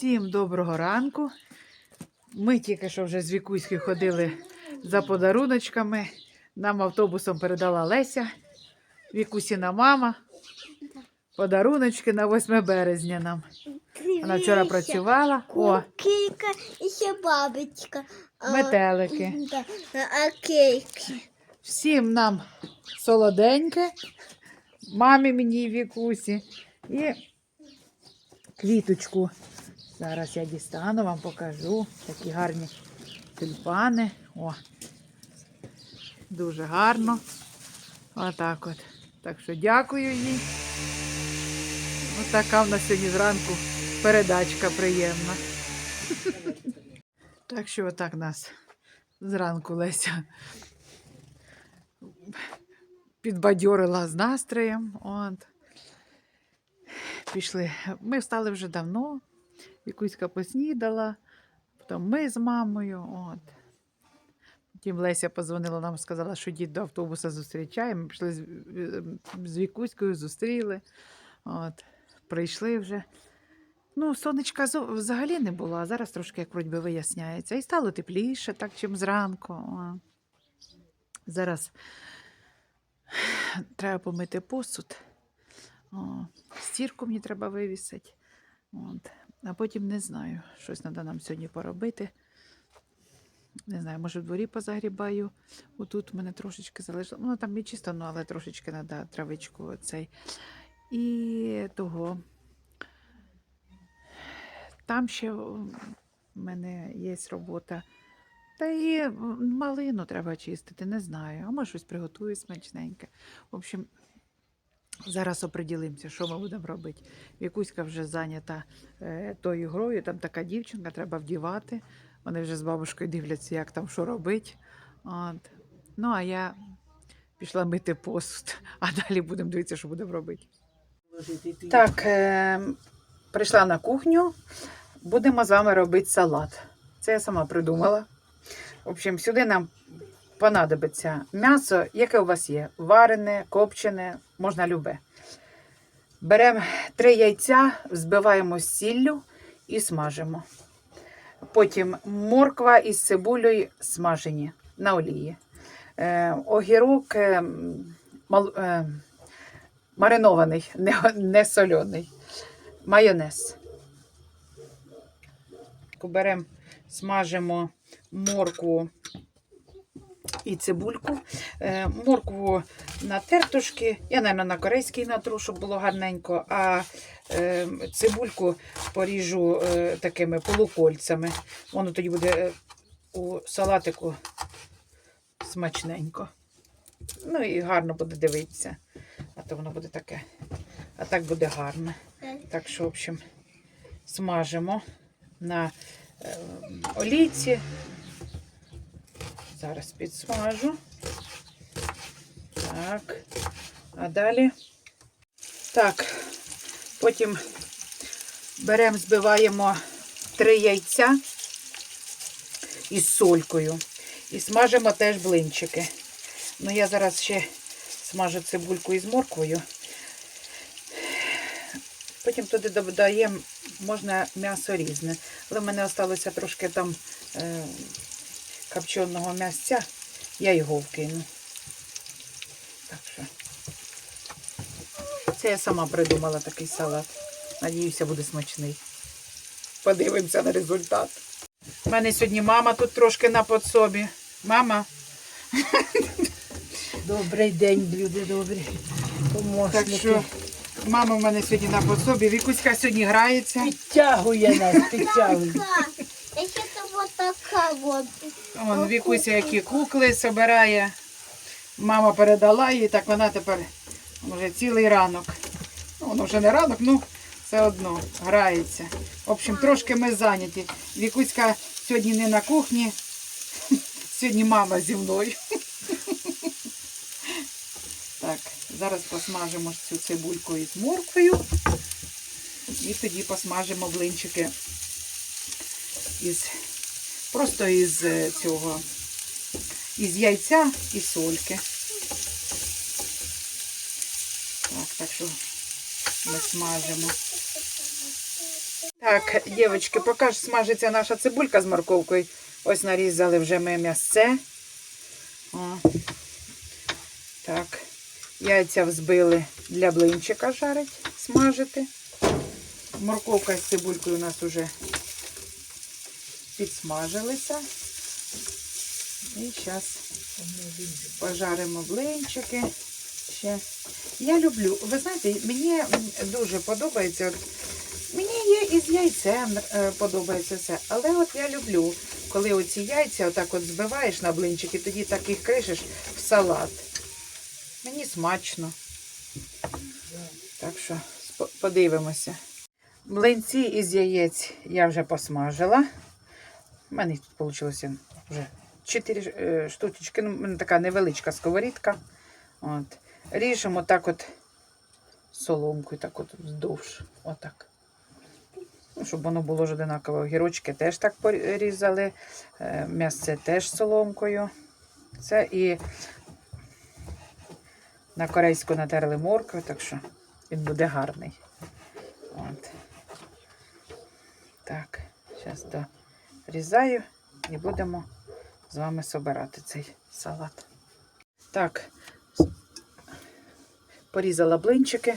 Всім доброго ранку. Ми тільки що вже з Вікуською ходили за подаруночками. Нам автобусом передала Леся, Вікусіна мама. Подаруночки на 8 березня нам. Вона вчора працювала. О, Кілька і ще бабочка. А, метелики. да, А кейки. Всім нам солоденьке, мамі мені і Вікусі. І квіточку. Зараз я дістану, вам покажу. Такі гарні тюльпани. О, дуже гарно. Отак от. Так що дякую їй. Ось така в нас сьогодні зранку передачка приємна. Так що отак нас зранку Леся підбадьорила з настроєм. От. Пішли. Ми встали вже давно. Вікуська поснідала, потім ми з мамою. От. Потім Леся позвонила нам, сказала, що дід до автобуса зустрічає. Ми пішли з, з Вікуською, зустріли. От. Прийшли вже. Ну, сонечка взагалі не було, а зараз трошки як вроді виясняється. І стало тепліше, так, чим зранку. Зараз треба помити посуд. О, стірку мені треба вивісити. От. А потім не знаю, щось треба нам сьогодні поробити. Не знаю, може в дворі позагрібаю. Отут в мене трошечки залишило. Ну, там і чисто, ну, але трошечки треба травичку оцей. І того. Там ще в мене є робота. Та і малину треба чистити, не знаю. А може щось приготую смачненьке. В общем, зараз оприділимося, що ми будемо робити. Вікуська вже зайнята е, тою грою, там така дівчинка, треба вдівати. Вони вже з бабушкою дивляться, як там що робити. От. Ну, а я пішла мити посуд, а далі будемо дивитися, що будемо робити. Так, е, прийшла на кухню. Будемо з вами робити салат. Це я сама придумала. В общем, сюди нам понадобиться м'ясо, яке у вас є. Варене, копчене, можна любе. Беремо три яйця, взбиваємо з сіллю і смажимо. Потім морква із цибулею смажені на олії. Е, огірок е, мал, е, маринований, не, не соляний. Майонез. Беремо, смажимо моркву і цибульку. Е, моркву на тертушки, я, мабуть, на корейський натру, щоб було гарненько, а е, цибульку поріжу е, такими полукольцями. Воно тоді буде у салатику смачненько. Ну і гарно буде дивитися. А то воно буде таке. А так буде гарно. Так що, в общем, смажимо на олійці. Зараз підсмажу. Так. А далі. Так. Потім беремо, збиваємо три яйця із солькою. І смажимо теж блинчики. Ну, я зараз ще смажу цибульку із морквою. Потім туди додаємо, можна м'ясо різне. Але в мене залишилося трошки там е, копченого м'ясця, я його вкину. Так що. Це я сама придумала такий салат. Надіюся, буде смачний. Подивимося на результат. У мене сьогодні мама тут трошки на подсобі. Мама, Добрий день, люди добрі. так що мама в мене сьогодні на подсобі. Вікуська сьогодні грається. Підтягує нас, підтягує. Я ще там вот така вот. Вон Вікуся які кукли збирає. Мама передала їй, так вона тепер вже цілий ранок. Ну, воно вже не ранок, ну все одно грається. В общем, трошки ми зайняті. Вікуська сьогодні не на кухні, сьогодні мама зі мною. Так, зараз посмажимо цю цибульку із морквою. І тоді посмажимо блинчики із просто із е, цього, із яйця і сольки. Так, так що ми смажимо. Так, дівчатки, поки смажиться наша цибулька з морковкою. Ось нарізали вже ми м'ясце. Так. Яйця взбили для блинчика жарить, смажити. Морковка з цибулькою у нас вже підсмажилися. І зараз пожаримо блинчики. Ще. Я люблю, ви знаєте, мені дуже подобається. От, мені є і з яйцем е, подобається все. Але от я люблю, коли оці яйця отак от збиваєш на блинчики, тоді так їх кришиш в салат. Мені смачно. Так що подивимося. Млинці із яєць я вже посмажила. У мене вийшло вже 4 штучки. Ну, у мене така невеличка сковорідка. От. Ріжемо так от соломкою, так от вздовж. Отак. Ну, щоб воно було ж одинаково. Огірочки теж так порізали. е, М'ясце теж соломкою. Це і на корейську натерли моркви, так що він буде гарний. От. Так, зараз дорізаю і будемо з вами собирати цей салат. Так, порізала блинчики,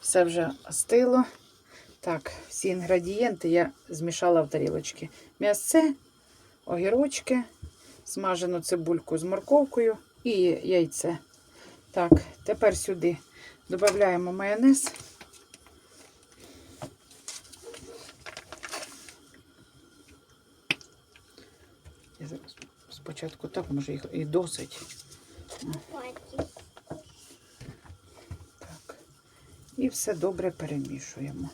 все вже остило. Так, всі інгредієнти я змішала в тарілочки. М'ясце, огірочки, смажену цибульку з морковкою і яйце. Так, тепер сюди додаємо майонез. Я зараз спочатку так, може їх і досить. Так. І все добре перемішуємо.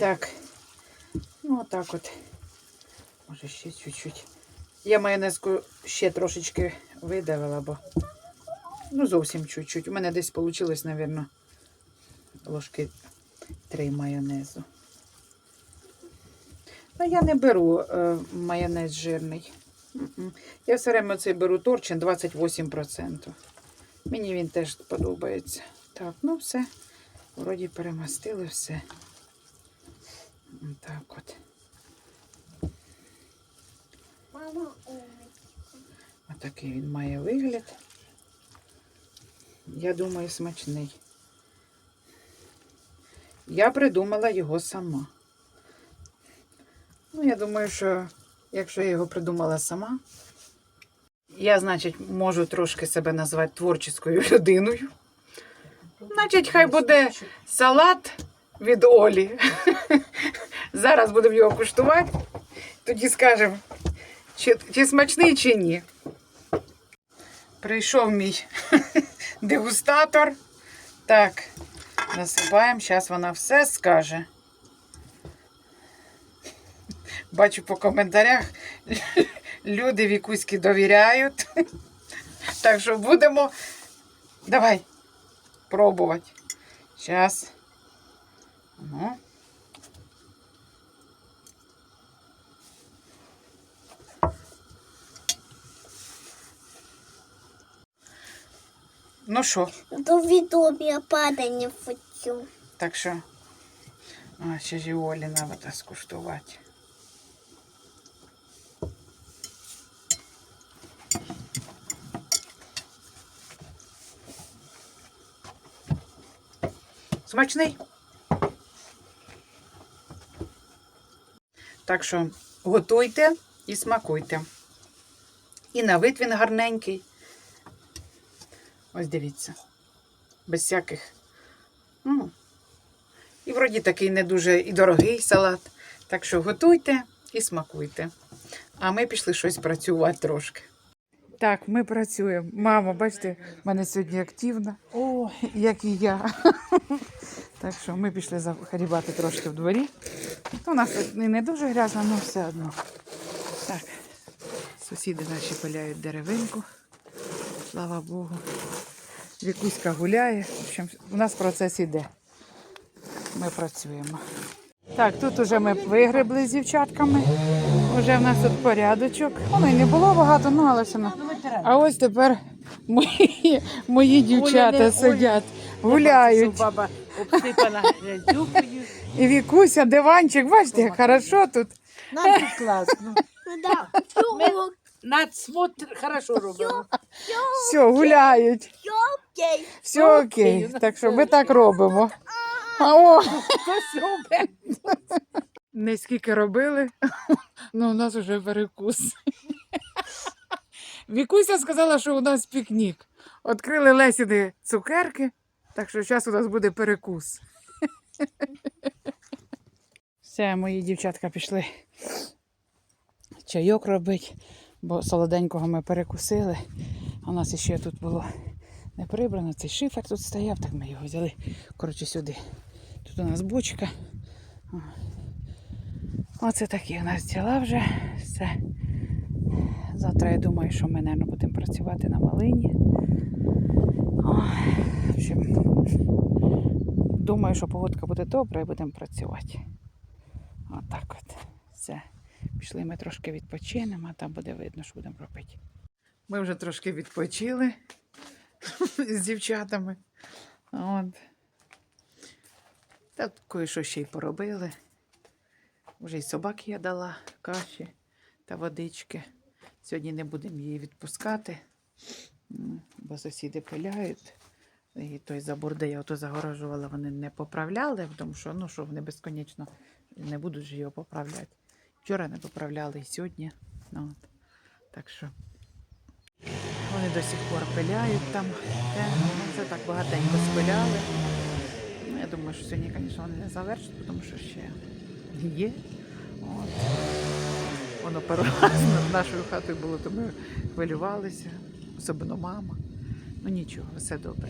Так. Ну, отак от. Може ще чуть-чуть. Я майонезку ще трошечки видавила, бо ну зовсім чуть-чуть. У мене десь вийшло, мабуть, ложки три майонезу. Ну, я не беру е, майонез жирний. Я все время цей беру торчин 28%. Мені він теж подобається. Так, ну все. Вроді перемастили все. Так от. Отакий він має вигляд. Я думаю, смачний. Я придумала його сама. Ну, я думаю, що якщо я його придумала сама, я, значить, можу трошки себе назвати творчою людиною. Значить, хай буде салат від Олі. Зараз будемо його куштувати. Тоді скажемо, чи, чи смачний, чи ні. Прийшов мій дегустатор. Так, насипаємо. Зараз вона все скаже. Бачу по коментарях, люди вікуськи довіряють. Так що будемо. Давай пробувати. Зараз. Ну. Ну що, До відомі падання хочу. так що. А, ще ж і Олі треба скуштувати. Смачний. Так що готуйте і смакуйте. І на вид він гарненький. Ось дивіться. Без всяких. Ну, і вроді такий не дуже і дорогий салат. Так що готуйте і смакуйте. А ми пішли щось працювати трошки. Так, ми працюємо. Мама, бачите, в мене сьогодні активна. О, як і я. Так що ми пішли захарібати трошки в дворі. У нас і не дуже грязно, але все одно. Так, сусіди наші пиляють деревинку. Слава Богу. Вікуська гуляє. В общем, у нас процес іде. Ми працюємо. Так, тут уже ми вигребли з дівчатками. Уже в нас тут порядочок. Воно й не було багато, ну але все одно. А ось тепер мої, мої дівчата не- сидять, гуляють. Баба обсипана грязюкою. І Вікуся, диванчик, бачите, як хорошо тут. Нам тут класно. Ну да. Все, Надсмотр хорошо робимо. Все, гуляють. окей. Все окей. Окей, Так що ми так робимо. А о, Хтось робить. Не скільки робили, ну у нас вже перекус. Вікуся сказала, що у нас пікнік. Відкрили Лесіди цукерки, так що зараз у нас буде перекус. Все, мої дівчатка пішли чайок робити, бо солоденького ми перекусили. У нас ще тут було не прибрано, цей шифер тут стояв, так ми його взяли. Коротше, сюди. Тут у нас бочка. Оце такі у нас діла вже. Все. Завтра я думаю, що ми, мабуть, будемо працювати на малині. О, думаю, що погодка буде добра і будемо працювати. Отак от. Все. Пішли ми трошки відпочинемо, а там буде видно, що будемо робити. Ми вже трошки відпочили з дівчатами. От. Та кое-що ще й поробили. Вже й собаки я дала каші та водички. Сьогодні не будемо її відпускати, бо сусіди пиляють. І той забор, де я ото загорожувала, вони не поправляли, тому що, ну, що вони безконечно не будуть його поправляти. Вчора не поправляли і сьогодні. Ну, от. Так що вони до сих пор пиляють там. Те, ну, це так багатенько спиляли. Ну, Я думаю, що сьогодні, звісно, вони не завершать, тому що ще є. От. Воно раз над нашою хатою було, то ми хвилювалися, особливо мама. Ну нічого, все добре.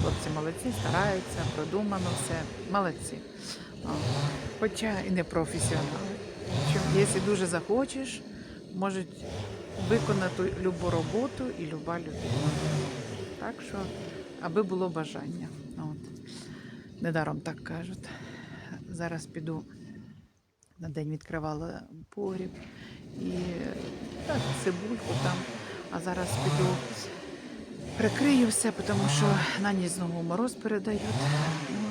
Хлопці молодці, стараються, продумано все. Молодці. О, Хоча і не професіонали. Якщо дуже захочеш, можуть виконати любу роботу і люба людина. Так що, аби було бажання. От. Недаром так кажуть. Зараз піду на день відкривала погріб і так, цибульку там. А зараз піду прикрию все, тому що на ніч знову мороз передають.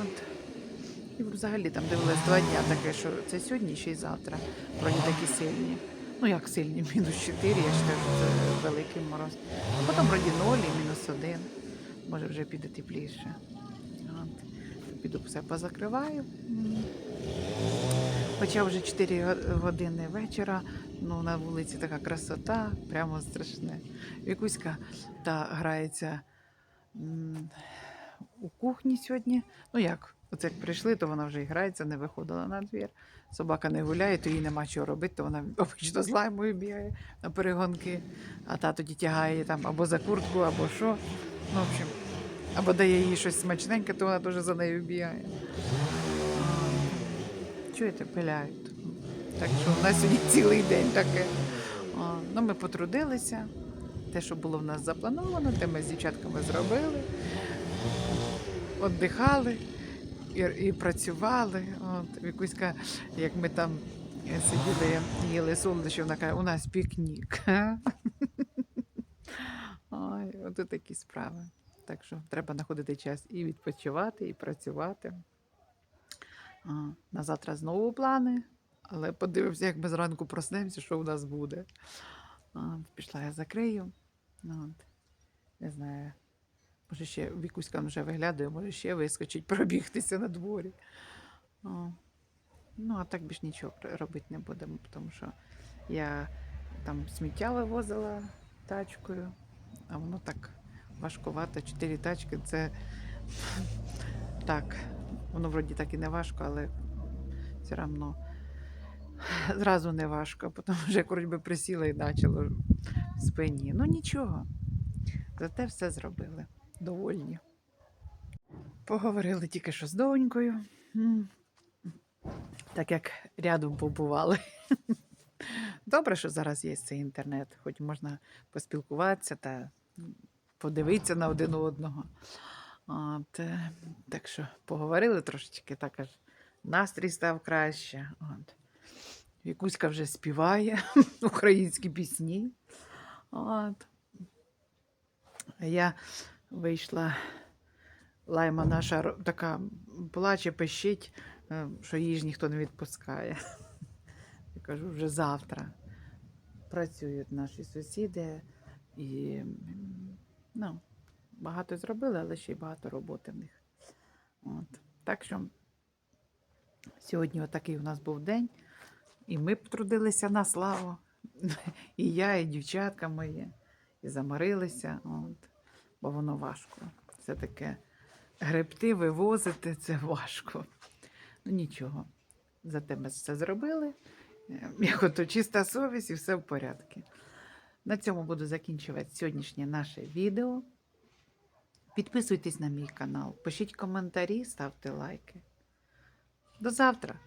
От. І взагалі там дивилась два дня таке, що це сьогодні ще й завтра. Вроді такі сильні. Ну як сильні, мінус 4, я що це великий мороз. А потім вроді 0 і мінус 1. Може вже піде тепліше. От. Піду все позакриваю. Хоча вже 4 години вечора, ну на вулиці така красота, прямо страшне. Вікуська та грається у кухні сьогодні. Ну як, оце як прийшли, то вона вже і грається, не виходила на двір. Собака не гуляє, то їй нема чого робити, то вона обично з лаймою бігає на перегонки, а та тоді тягає там або за куртку, або що. Ну, в общем, або дає їй щось смачненьке, то вона теж за нею бігає. Чуєте, пиляють. Так що у нас сьогодні цілий день таке. Ну, ми потрудилися. Те, що було в нас заплановано, те ми з дівчатками зробили. Отдихали і, і працювали. От, Вікуська, як ми там сиділи, їли солодощі, вона каже, у нас пікнік. Ой, от такі справи. Так що треба знаходити час і відпочивати, і працювати. А, на завтра знову плани, але подивимося, як ми зранку проснемося, що у нас буде. А, пішла я закрию. Ну. Не знаю. Може, ще Вікуська вже виглядає, може ще вискочить, пробігтися на дворі. О. Ну, а так більш нічого робити не будемо, тому що я там сміття вивозила тачкою, а воно так важкувато. Чотири тачки це так. Воно вроді так і не важко, але все одно зразу не важко, тому що вроді би присіла і почало в спині. Ну нічого. Зате все зробили. Довольні. Поговорили тільки що з донькою. Так як рядом побували. Добре, що зараз є цей інтернет, хоч можна поспілкуватися та подивитися на один одного. От, так що поговорили трошечки, так аж настрій став краще. От. Вікуська вже співає українські пісні. От. Я вийшла лайма наша така плаче, пищить, е, що її ж ніхто не відпускає. Я кажу, вже завтра працюють наші сусіди і ну, багато зробили, але ще й багато роботи в них. От. Так що сьогодні отакий у нас був день, і ми потрудилися на славу. І я, і дівчатка мої, і заморилися, от, бо воно важко. Це таке гребти, вивозити це важко. Ну нічого. Зате ми все зробили. Е, Як ото чиста совість і все в порядку. На цьому буду закінчувати сьогоднішнє наше відео. Підписуйтесь на мій канал, пишіть коментарі, ставте лайки. До завтра!